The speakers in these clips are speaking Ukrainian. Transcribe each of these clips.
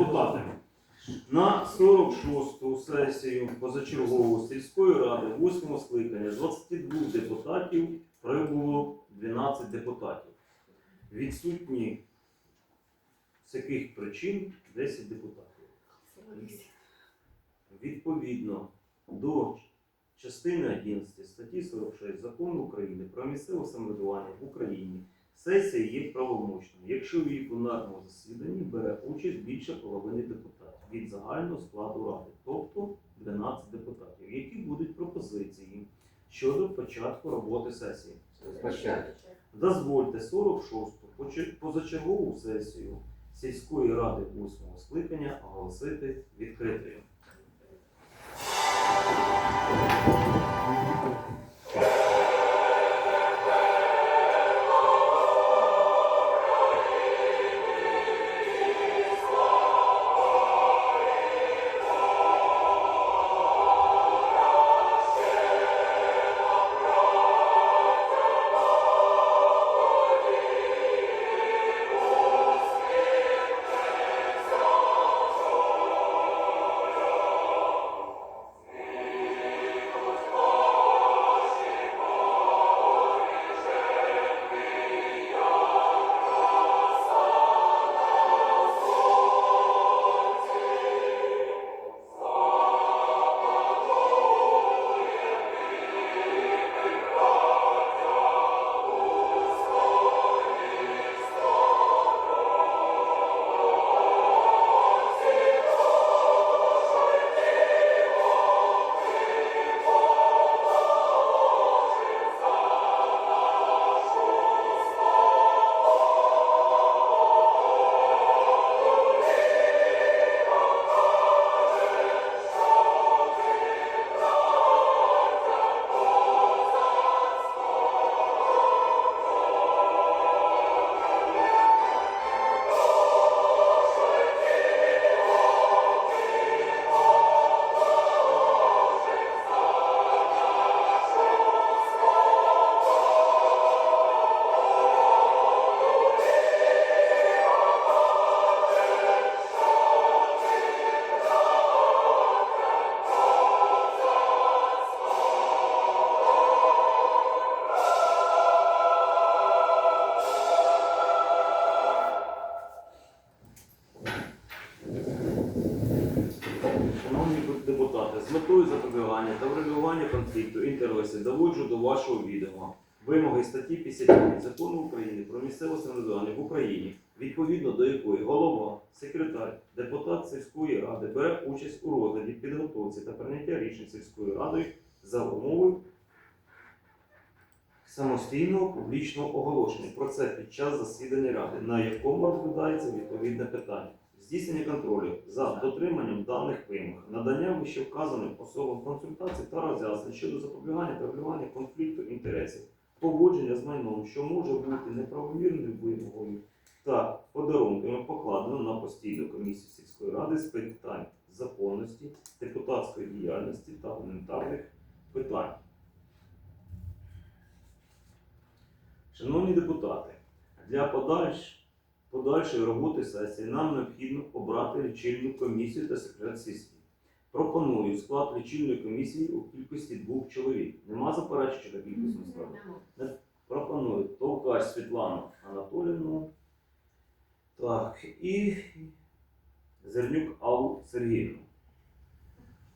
Депутати, на 46-ту сесію позачергову сільської ради 8 скликання з 22 депутатів прибуло 12 депутатів. Відсутні з яких причин 10 депутатів. Відповідно до частини 11 статті 46 Закону України про місцеве самоврядування в Україні сесія є правомочною, якщо в її пленарному засіданні бере участь більше половини депутатів від загального складу ради, тобто 12 депутатів. Які будуть пропозиції щодо початку роботи сесії? Дозвольте 46-ту поче- позачергову сесію сільської ради 8 скликання оголосити відкритою. Вашого відома вимоги статті 59 Закону України про місцеве самоврядування в Україні, відповідно до якої голова, секретар, депутат сільської ради бере участь у розгляді, підготовці та прийняття рішень сільської ради за умови самостійного публічного оголошення про це під час засідання ради, на якому розглядається відповідне питання. Здійснення контролю за дотриманням даних вимог, надання вищевказаним особам консультацій та роз'яснень щодо запобігання та врегулювання конфлікту інтересів, поводження з майном, що може бути неправомірною вимогою та подарунками покладено на постійну комісію сільської ради з питань законності, депутатської діяльності та гуманітарних питань. Шановні депутати, для подальш, подальшої роботи сесії нам необхідно обрати лічильну комісію та секрет сесії. Пропоную склад лічильної комісії у кількості двох чоловік. Нема заперечень щодо кількісного складу. Пропоную Товкач Світлану Анатолівну. Так, і Зернюк Аллу Сергіївну.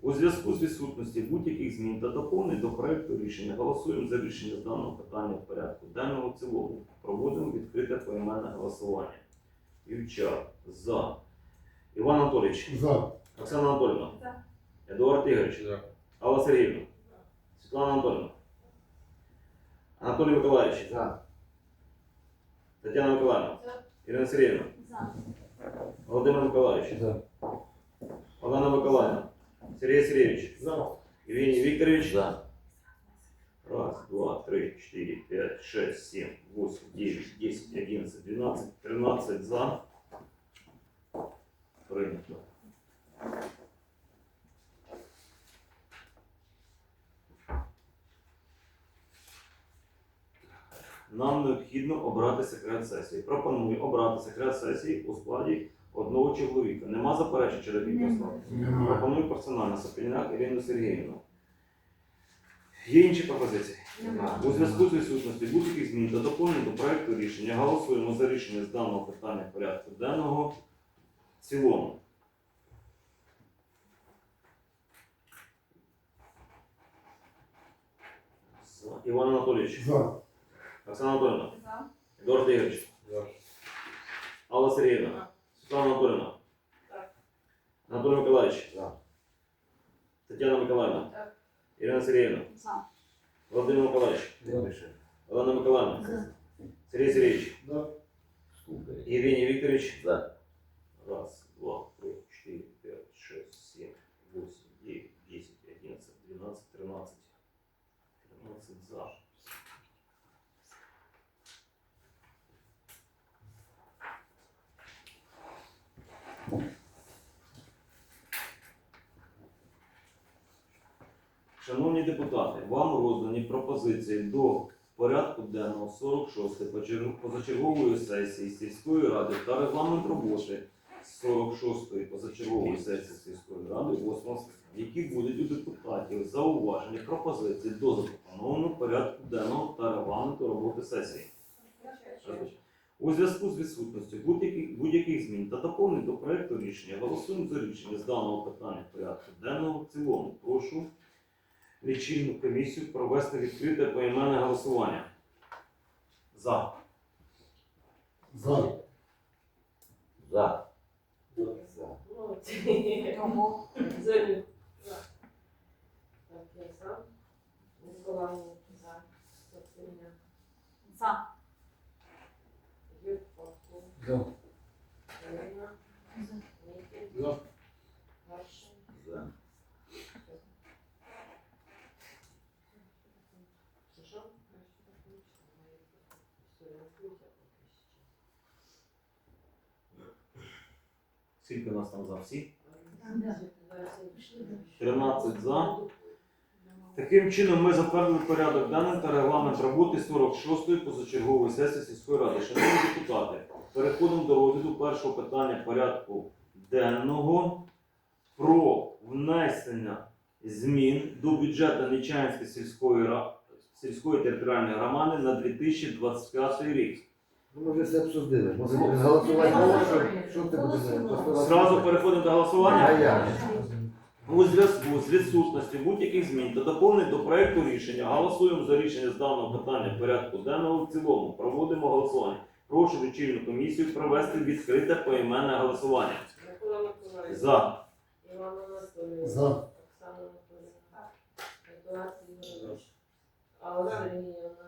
У зв'язку з відсутності будь-яких змін та доповнень до проекту рішення голосуємо за рішення з даного питання в порядку денного в цілому. Проводимо відкрите поіменне голосування. Вівчар за. Іван Анатолійович. За. Оксана Анатольевна. За. Едуард Ігорович. За. Алла Сергіївна. Світлана Анатольевна. Анатолій Миколаївич. За. Тетяна Миколаївна. За. Ірина Сергіївна. За. Володимир Миколаївич. За. Олена Миколаївна. Сергій Сергійович. За. Евгений Викторович. За. Раз, два, три, четыре, пять, шесть, семь, восемь, девять, десять, одиннадцать, двенадцать, тринадцать за. Прийнято. Нам необхідно обрати секрет сесії. Пропоную обрати секрет сесії у складі одного чоловіка. Нема заперечень чи робіть. Пропоную персонально Сапільняк Ірину Сергіївну. Є інші пропозиції? Нема. У зв'язку з відсутністю будь-яких змін та доповнень до проекту рішення голосуємо за рішення з даного питання порядку денного в цілому. Іван Анатолійович, За. Оксана Анатольовна, За. Едуард Ігорович, За. Алла Сергіївна, Світлана Анатольовна, Так. Анатолій Миколаївич, За. Тетяна Миколаївна, Так. Ірина Сергіївна, За. Володимир Миколаївич, Олена Миколаївна, Сергій Сергійович, За. Євгеній Вікторович. За. Раз, два, три, четыре, пять, шесть, семь, восемь, девять, десять, одиннадцать, двенадцать, тринадцать. Тринадцать за. Шановні депутати, вам роздані пропозиції до порядку денного 46 почер- позачергової сесії сільської ради та регламент роботи 46-ї позачергової сесії сільської ради 8 скликання, будуть у депутатів зауважені пропозиції до запропонованого порядку денного та регламенту роботи сесії. У зв'язку з відсутністю будь-яких будь-яких змін та доповнень до проекту рішення голосуємо за рішення з даного питання порядку денного в цілому. Прошу лічильну комісію провести відкрите поіменне голосування. За. За. За. Того. Зелю. Так, я сам. Миколаївна за. Софія. За. Юрко. За. Ірина. Нікіт. За. Гаршин. За. Що? Скільки у нас там за всі? 13 за. Таким чином, ми затвердили порядок денний та регламент роботи 46-ї позачергової сесії сільської ради. Шановні депутати, переходимо до розгляду першого питання порядку денного про внесення змін до бюджету Нечаїнської сільської сільської територіальної громади на 2025 рік. Ну, ми вже все обсудили. Може будемо голосувати? Що ти будеш? Зразу переходимо до голосування. А як? У зв'язку з відсутністю будь-яких змін та доповнень до проекту рішення голосуємо за рішення з даного питання порядку денного в цілому. Проводимо голосування. Прошу вечірню комісію провести відкрите поіменне голосування. Микола Миколаївич. За. Іван Анатолійович. За. Оксана Анатолійовна. Алла Сергіївна.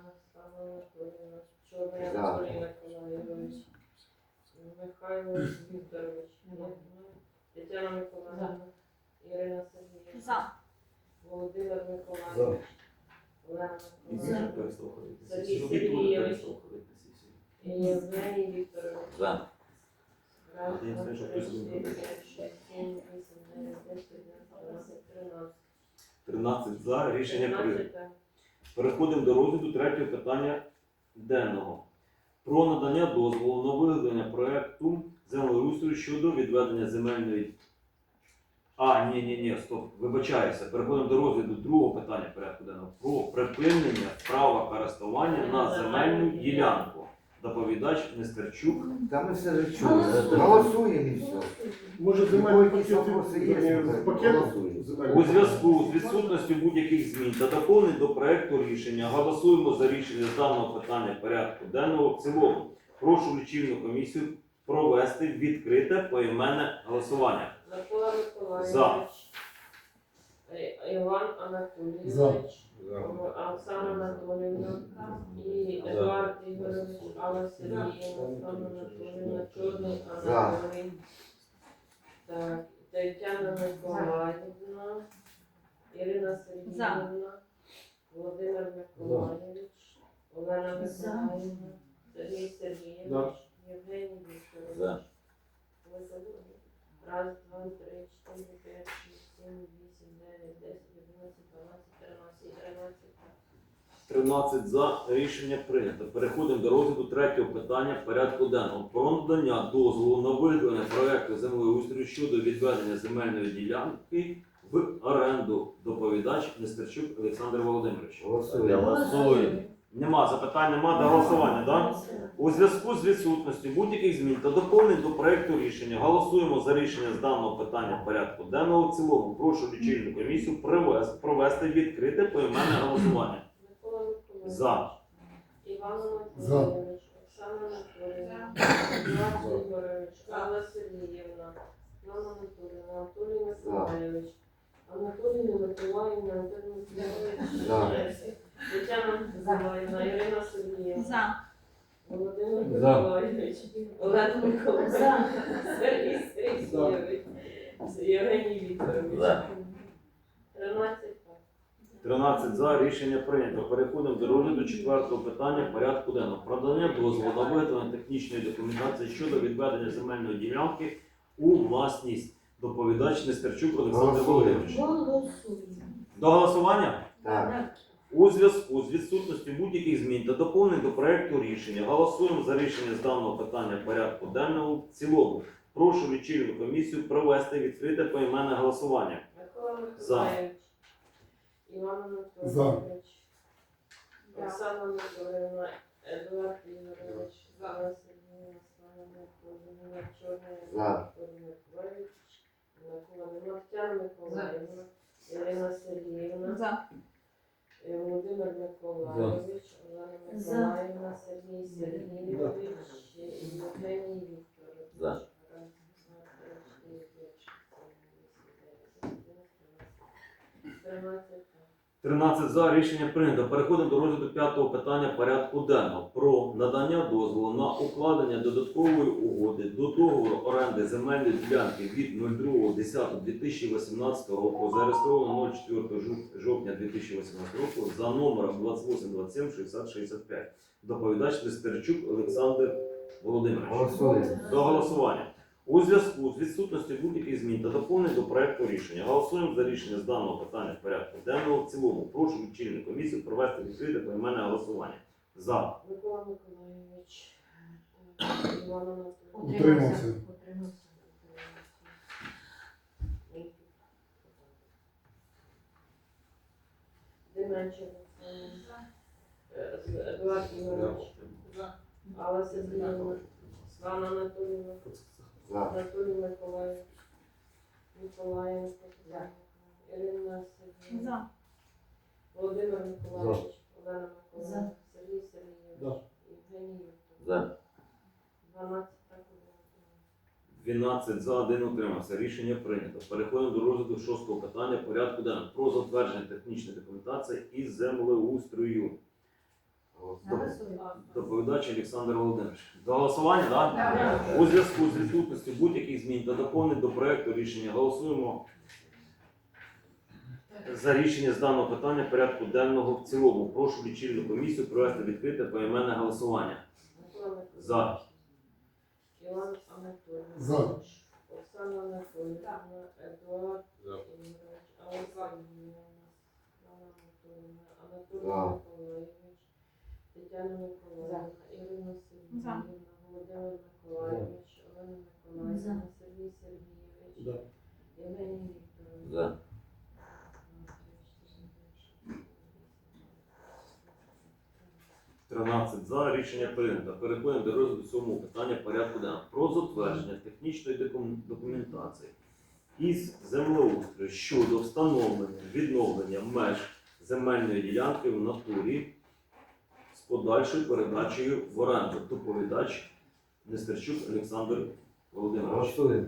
Чорний За. Анатолій Михайло Вікторович. Тетяна Миколаївна. Ірина Сергіївна. Володимир Миколаївич. Олена Миколаївна. Сергій Сергійович. Євгеній Вікторович. За. Раз, два, три, чотири, п'ять, шість, сім, вісім, дев'ять, десять, одинадцять, тринадцять. 13 за. Рішення прийнято. Переходимо до розгляду третього питання денного. Про надання дозволу на виготовлення проекту землеустрою щодо відведення земельної. А, ні, ні, ні, стоп, вибачаюся. Переходимо до розгляду другого питання порядку денного про припинення права користування на земельну ділянку. Доповідач Нестерчук. Та ми все вже чули. Голосуємо і все. Може земельні якісь вопроси є? Голосуємо. У зв'язку з відсутністю будь-яких змін та доповнень до проекту рішення голосуємо за рішення з даного питання порядку денного в цілому. Прошу лічильну комісію провести відкрите поіменне голосування. Микола. За. Е, Іван Анатолійович. За. Оксана Анатолійовна. І Едуард Ігорович. Алла Сергіївна. Оксана Анатолійовна. Чорний. Анатолій. Так. Тетяна Миколаївна. Ірина Сергіївна. Володимир Миколайович. Олена. Миколаївна. Сергій Сергійович. Євгеній Вікторович. Раз, два, три, чотири, п'ять, шість, сім, вісім, дев'ять, десять, одинадцять, дванадцять, тринадцять, тринадцять. 13 за рішення прийнято. Переходимо до розгляду третього питання порядку денного. Про надання дозволу на виділення проекту землеустрою щодо відведення земельної ділянки в оренду. Доповідач Нестерчук Олександр Володимирович. Голосуємо. Голосуємо. Нема запитань, нема до голосування, так? У зв'язку з відсутністю будь-яких змін та доповнень до проекту рішення голосуємо за рішення з даного питання порядку денного. В цілому прошу лічильну комісію привез- провести відкрите поіменне голосування. Микола Миколаївич. За. Іван За. Анатолійович. Оксана Анатолійовна. Едуард Ігорович. Алла Сергіївна. Іван Анатолійовна. Анатолій Миколаївич. Анатолій Миколаївна. Антон За. Миколаївич. Тетяна Миколаївна. Ірина Сергіївна. За. Володимир За. Миколаївич. Олег Миколаївич. Сергій Сергійович. Євгеній Вікторович. За. 13 13 за рішення прийнято. Переходимо до розгляду четвертого питання порядку денного. Про надання дозволу на виготовлення технічної документації щодо відведення земельної ділянки у власність. Доповідач Нестерчук Олександр Голосуємо. Володимирович. До голосування? Так. У зв'язку з відсутністю будь-яких змін та доповнень до проекту рішення голосуємо за рішення з даного питання порядку денного в цілому. Прошу лічильну комісію провести відкрите поіменне голосування. Микола За. Миколаївич. Іван За. Анатолійович. Оксана Анатолійовна. Едуард Ігорович Сергіївна. Слава Анатолійовна. Чорний За. Анатолій Миколаївич. Микола Нема. Тетяна Миколаївна. Ірина Сергіївна. За. Е, Володимир Миколаївич. Олена За. Миколаївна. Сергій Сергійович. і Євгеній Вікторович. За. Раз, два, три, чотири, п'ять, шість, сім, вісім, дев'ять, десять, тринадцять. 13 за рішення прийнято. Переходимо до розгляду п'ятого питання порядку денного про надання дозволу на укладення додаткової угоди до договору оренди земельної ділянки від 02.10.2018 року, зареєстровано 04 жовтня 2018 року за номером 2827 60 65. Доповідач Нестерчук Олександр Володимирович. Голосуємо. До голосування. У зв'язку з відсутністю будь-яких змін та доповнень до проекту рішення голосуємо за рішення з даного питання в порядку денного. В цілому прошу лічильну комісію провести відкрите поіменне голосування. За. Микола Миколаївич. Іван Анатолійович. Утримався. Деменчев. Е, Едуард Ігорович. Алла Анатолійовна. За. Анатолій Миколаївич. Миколаєнко. Ірина Сергіївна. За. Володимир Миколаївич. Олена За. Миколаївна. Сергій Сергійович. Євгеній Вікторович. За. 12 так 12 за, 1 утримався. Рішення прийнято. Переходимо до розгляду шостого питання порядку денного про затвердження технічної документації із землеустрою. Доповідач Олександр Володимирович. До голосування, так? Так. У зв'язку з відсутністю будь-яких змін та доповнень до проекту рішення голосуємо за рішення з даного питання порядку денного в цілому. Прошу лічильну комісію провести відкрите поіменне голосування. За. Іван. За. Оксана Анатолійовна. Едуард Ігорович. Алла Сергіївна. Анатолій За. Тетяна Миколаївна. Ірина Сергіївна. Володимир Миколаївич. Олена Миколаївна. Сергій Сергійович. Євгеній Вікторович. 13 за. Рішення прийнято. Переходимо до розгляду сьомого питання порядку денного. Про затвердження технічної документації із землеустрою щодо встановлення відновлення меж земельної ділянки в натурі подальшою передачею в оренду. Доповідач Нестерчук Олександр Володимирович. Голосуємо.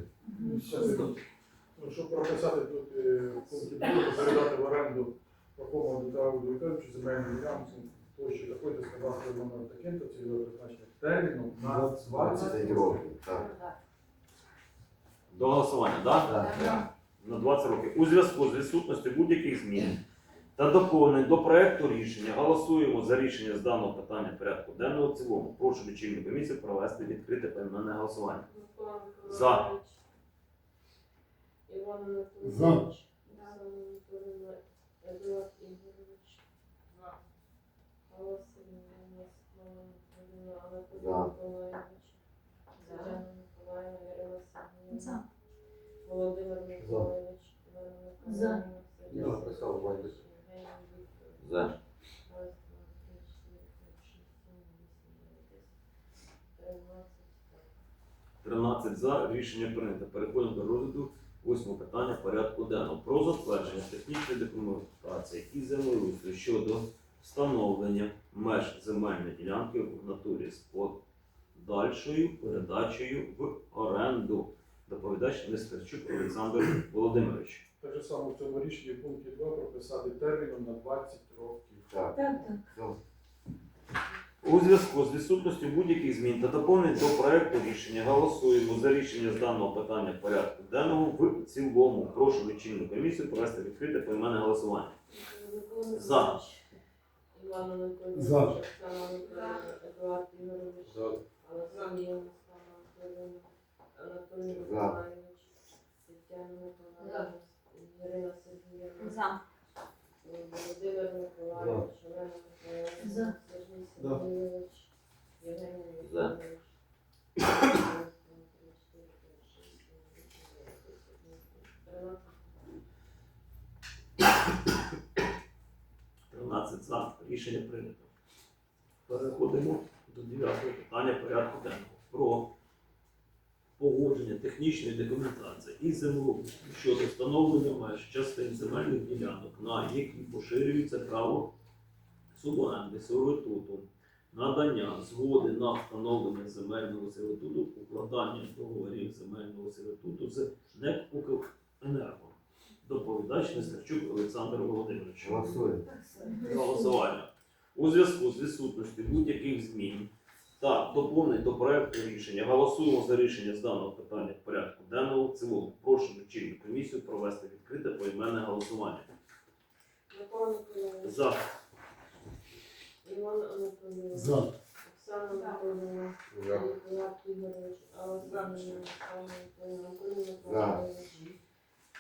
Ну, щоб прописати тут е, в пункті другому, передати в оренду Пахому Дмитру Володимировичу земельну ділянку площі такої до кадастрового номер таким-то цільове призначення терміном на 20 20 років. Так. До голосування, так? Так. на 20 років. У зв'язку з відсутністю будь-яких змін та доповнень до проекту рішення голосуємо за рішення з даного питання порядку денного в цілому. Прошу лічильну комісію провести відкрите поіменне голосування. Микола За. Миколаївич. Іван Анатолійович. За. Оксана Анатолійовна. Едуард Ігорович. Анатолій Миколаївич, Тетяна Миколаївна, Ірина Сергіївна, За. Володимир Миколаївич, Сергій Да, писав, Сергійович, бачиш. Євгеній Вікторович. За. Тринадцять, за. Рішення прийнято. Переходимо до розгляду восьмого питання порядку денного. Про затвердження технічної документації і землеустрою щодо встановлення меж земельної ділянки в натурі з подальшою передачею в оренду. Доповідач Нестерчук Олександр Володимирович. Так же само в цьому рішенні в пункті 2 прописати терміном на 20 років. Так, Так, так. У зв'язку з відсутністю будь-яких змін та доповнень до проекту рішення голосуємо за рішення з даного питання порядку денного в цілому. Прошу лічильну комісію провести відкрите поіменне голосування. За. Іван За. Оксана Миколаївна, Едуард Ігорович, За. Олександрія Михайловна Анатолійовна, Анатолій За. Миколаївич, Тетяна Миколаївна, Ірина Сергіївна, За. За. За. Рішення прийнято. Переходимо до 9 питання порядку денного. Про погодження технічної документації і землеустрою щодо встановлення меж частин земельних ділянок, на які поширюється право суборенди сервітуту, надання згоди на встановлення земельного сервітуту, укладання договорів земельного сервітуту з НЕК «Укренерго». Доповідач Нестерчук Олександр Володимирович. Голосуємо. Голосування. У зв'язку з відсутністю будь-яких змін та доповнень до проекту рішення. Голосуємо за рішення з даного питання в порядку денного. В цілому. Прошу лічильну комісію провести відкрите поіменне голосування. Микола Миколаївич, За. Іван Анатолійович, За. Оксана Ігорович, Михайловна, Анатолій Миколаївич,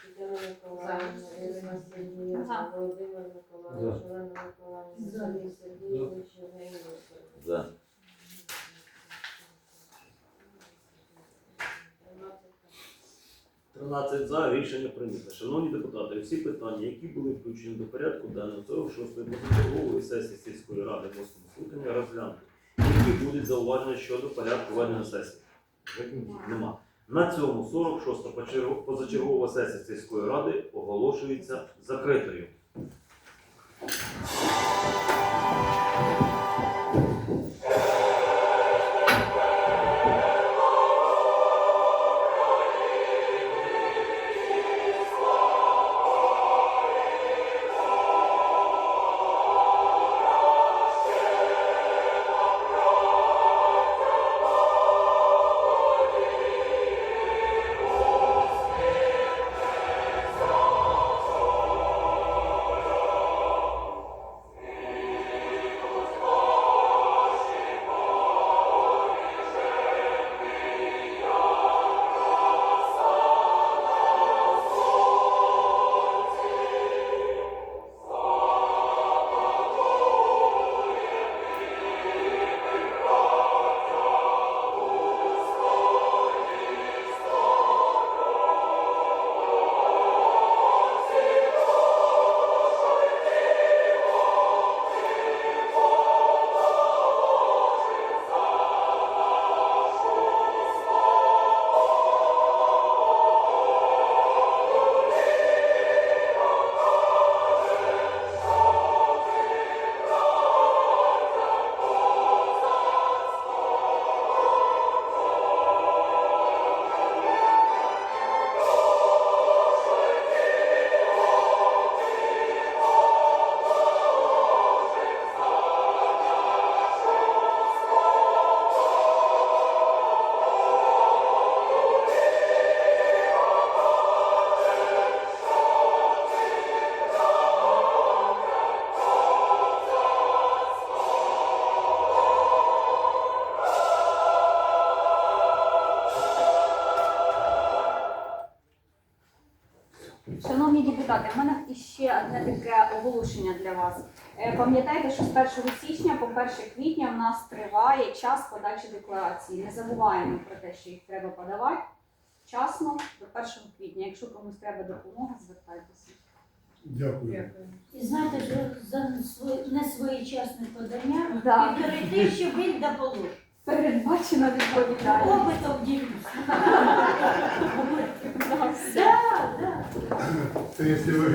Тетяна Миколаївна, Ірина Сергіївна, Володимир Миколаївич, Олена Миколаївна, Сергій Сергійович, Євгеній. За. 13 за рішення прийнято. Шановні депутати, всі питання, які були включені до порядку денного 46-ї позачергової сесії сільської ради 8 скликання, розглянути. Які будуть зауваження щодо порядку ведення сесії? Нема. На цьому 46-та позачергова сесія сільської ради оголошується закритою. Депутати, в мене ще одне таке оголошення для вас. Е, Пам'ятайте, що з 1 січня по 1 квітня в нас триває час подачі декларацій. Не забуваємо про те, що їх треба подавати вчасно до 1 квітня. Якщо комусь треба допомога, звертайтеся. Дякую. І знаєте, що за своє несвоєчасне подання Да. півтори тисячі бить до полу. Передбачено відповідальність. Опитом ділюсь. Да. Да, якщо ви